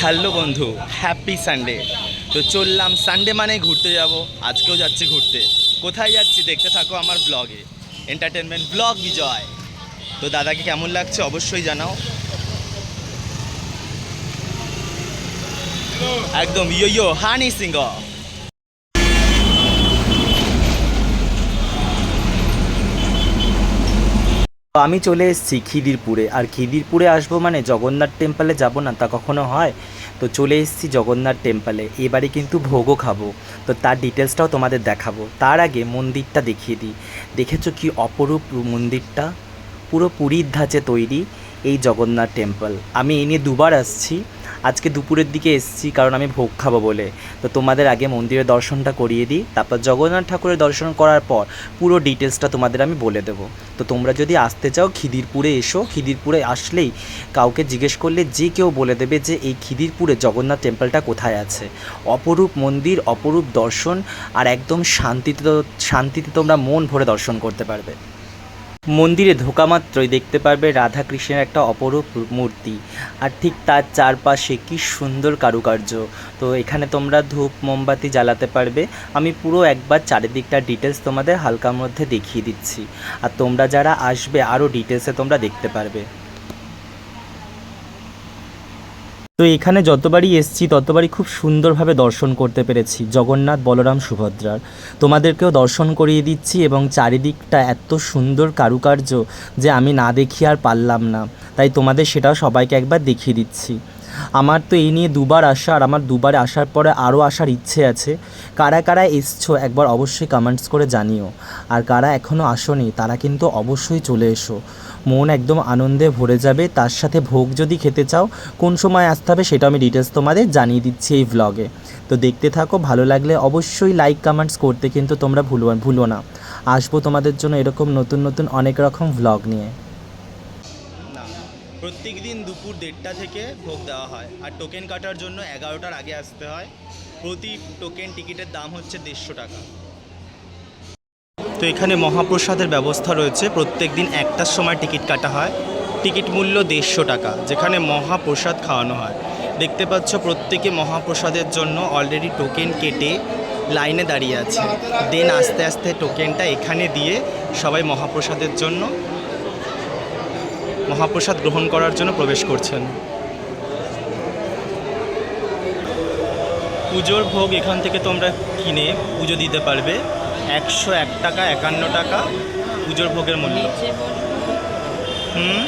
Hello বন্ধু, happy Sunday. তো চললাম সানডে মানে ঘুরতে যাব, আজকেও যাচ্ছি ঘুরতে। কোথায় যাচ্ছি দেখতে থাকো আমার ব্লগে এন্টারটেনমেন্ট ব্লগ বিজয়। তো দাদাকে কেমন লাগছে অবশ্যই জানাও। একদম, ইয়ো ইয়ো, হানি সিংহ। আমি চলে এসেছি খিদিরপুরে। আর খিদিরপুরে আসব মানে জগন্নাথ টেম্পলে যাব না, তা কখনো হয়? তো চলে এসেছি জগন্নাথ টেম্পলে এবারে কিন্তু ভোগও খাব। তো তার ডিটেলসটাও তোমাদের দেখাবো। তার আগে মন্দিরটা দেখিয়ে দিই। দেখেছ কি অপরূপ মন্দিরটা? পুরো পুরীর ধাঁচে তৈরি এই জগন্নাথ টেম্পল আমি এনে নিয়ে দুবার আসছি। আজকে দুপুরের দিকে এসেছি কারণ আমি ভোগ খাব বলে। তো তোমাদের আগে মন্দিরের দর্শনটা করিয়ে দিই, তারপর জগন্নাথ ঠাকুরের দর্শন করার পর পুরো ডিটেলসটা তোমাদের আমি বলে দেবো। তো তোমরা যদি আসতে চাও খিদিরপুরে এসো, খিদিরপুরে আসলেই কাউকে জিজ্ঞেস করলে যে কেউ বলে দেবে যে এই খিদিরপুরে জগন্নাথ টেম্পলটা কোথায় আছে। অপরূপ মন্দির, অপরূপ দর্শন আর একদম শান্তিতে শান্তিতে তোমরা মন ভরে দর্শন করতে পারবে। মন্দিরে ঢোকা মাত্রই দেখতে পারবে রাধা কৃষ্ণের একটা অপরূপ মূর্তি। আর ঠিক তার চারপাশে কি সুন্দর কারুকার্য। তো এখানে তোমরা ধূপ, মোমবাতি জ্বালাতে পারবে। আমি পুরো একবার চারিদিকটা ডিটেলস তোমাদের হালকার মধ্যে দেখিয়ে দিচ্ছি। আর তোমরা যারা আসবে আরও ডিটেলসে তোমরা দেখতে পারবে। তো এখানে যতবারই এসছি, ততবারই খুব সুন্দরভাবে দর্শন করতে পেরেছি, জগন্নাথ বলরাম সুভদ্রার। তোমাদেরকেও দর্শন করিয়ে দিচ্ছি এবং চারিদিকটা এত সুন্দর কারুকার্য যে আমি না দেখি আর পারলাম না। তাই তোমাদের সেটাও সবাইকে একবার দেখিয়ে দিচ্ছি। আমার তো এই নিয়ে দুবার আসা আর আমার দুবার আসার পরে আরও আসার ইচ্ছে আছে। কারা কারা এসছো একবার অবশ্যই কমেন্টস করে জানিও। আর কারা এখনও আসোনি, তারা কিন্তু অবশ্যই চলে এসো। মন একদম আনন্দে ভরে যাবে, তার সাথে ভোগ যদি খেতে চাও, কোন সময় আসতে হবে সেটা আমি ডিটেলস তোমাদের জানিয়ে দিচ্ছি এই ভ্লগে তো দেখতে থাকো, ভালো লাগলে অবশ্যই লাইক কমেন্টস করতে কিন্তু তোমরা ভুলো ভুলো না। আসব তোমাদের জন্য এরকম নতুন নতুন অনেক রকম ভ্লগ নিয়ে। প্রত্যেক দিন দুপুর দেড়টা থেকে ভোগ দেওয়া হয়। আর টোকেন কাটার জন্য এগারোটার আগে আসতে হয়। প্রতি টোকেন টিকিটের দাম হচ্ছে দেড়শো টাকা। তো এখানে মহাপ্রসাদের ব্যবস্থা রয়েছে। প্রত্যেক দিন একটার সময় টিকিট কাটা হয়। টিকিট মূল্য দেড়শো টাকা, যেখানে মহাপ্রসাদ খাওয়ানো হয়। দেখতে পাচ্ছ, প্রত্যেকে মহাপ্রসাদের জন্য অলরেডি টোকেন কেটে লাইনে দাঁড়িয়ে আছে। দেন আস্তে আস্তে টোকেনটা এখানে দিয়ে সবাই মহাপ্রসাদের জন্য মহাপ্রসাদ গ্রহণ করার জন্য প্রবেশ করছেন। পুজোর ভোগ এখান থেকে তোমরা কিনে পুজো দিতে পারবে। একশো এক টাকা, একান্ন টাকা পুজোর ভোগের মূল্য। হুম?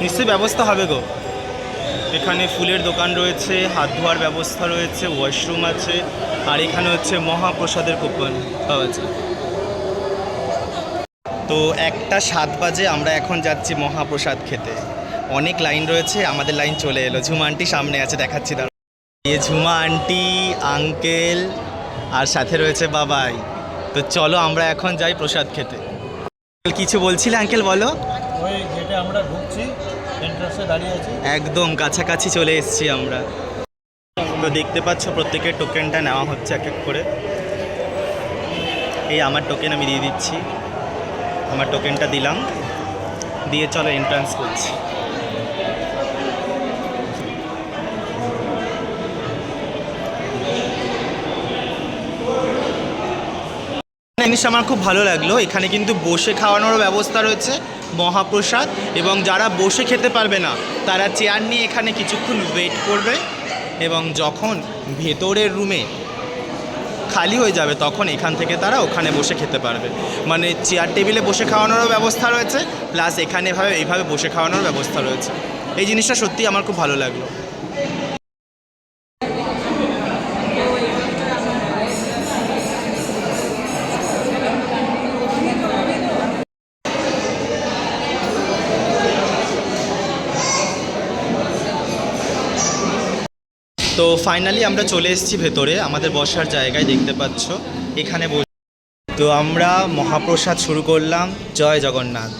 নিশ্চয়ই ব্যবস্থা হবে গো। এখানে ফুলের দোকান রয়েছে, হাত ধোয়ার ব্যবস্থা রয়েছে, ওয়াশরুম আছে, আর এখানে হচ্ছে মহাপ্রসাদের কুপন পাওয়া যায়। তো একটা সাত বাজে আমরা এখন যাচ্ছি মহাপ্রসাদ খেতে। অনেক লাইন রয়েছে আমাদের লাইন চলে এলো। ঝুমা আন্টি সামনে আছে দেখাচ্ছি দাঁড়া এ ঝুমা আন্টি আঙ্কেল আর সাথে রয়েছে বাবাই। তো চলো আমরা এখন যাই প্রসাদ খেতে। কিছু বলছিলে আঙ্কেল বলো? ওই গেটে আমরা ঢুকছি এন্ট্রান্সে দাঁড়িয়ে আছি। একদম কাছাকাছি চলে এসেছি আমরা। তো দেখতে পাচ্ছ প্রত্যেকের টোকেনটা নেওয়া হচ্ছে এক এক করে। এই আমার টোকেন আমি দিয়ে দিচ্ছি। আমার টোকেনটা দিলাম। দিয়ে চলো এন্ট্রান্স করছি। জিনিসটা আমার খুব ভালো লাগল। এখানে কিন্তু বসে খাওয়ানোর ব্যবস্থা রয়েছে, মহাপ্রসাদ। এবং যারা বসে খেতে পারবে না, তারা চেয়ার নিয়ে এখানে কিছুক্ষণ ওয়েট করবে। এবং যখন ভেতরের রুমে খালি হয়ে যাবে, তখন এখান থেকে তারা ওখানে বসে খেতে পারবে। মানে চেয়ার টেবিলে বসে খাওয়ানোরও ব্যবস্থা রয়েছে প্লাস এখানে এভাবে, এইভাবে বসে খাওয়ানোর ব্যবস্থা রয়েছে। এই জিনিসটা সত্যি আমার খুব ভালো লাগল। তো ফাইনালি আমরা চলে এসেছি ভেতরে, আমাদের বসার জায়গায় দেখতে পাচ্ছ, এখানে বস তো আমরা মহাপ্রসাদ শুরু করলাম, জয় জগন্নাথ।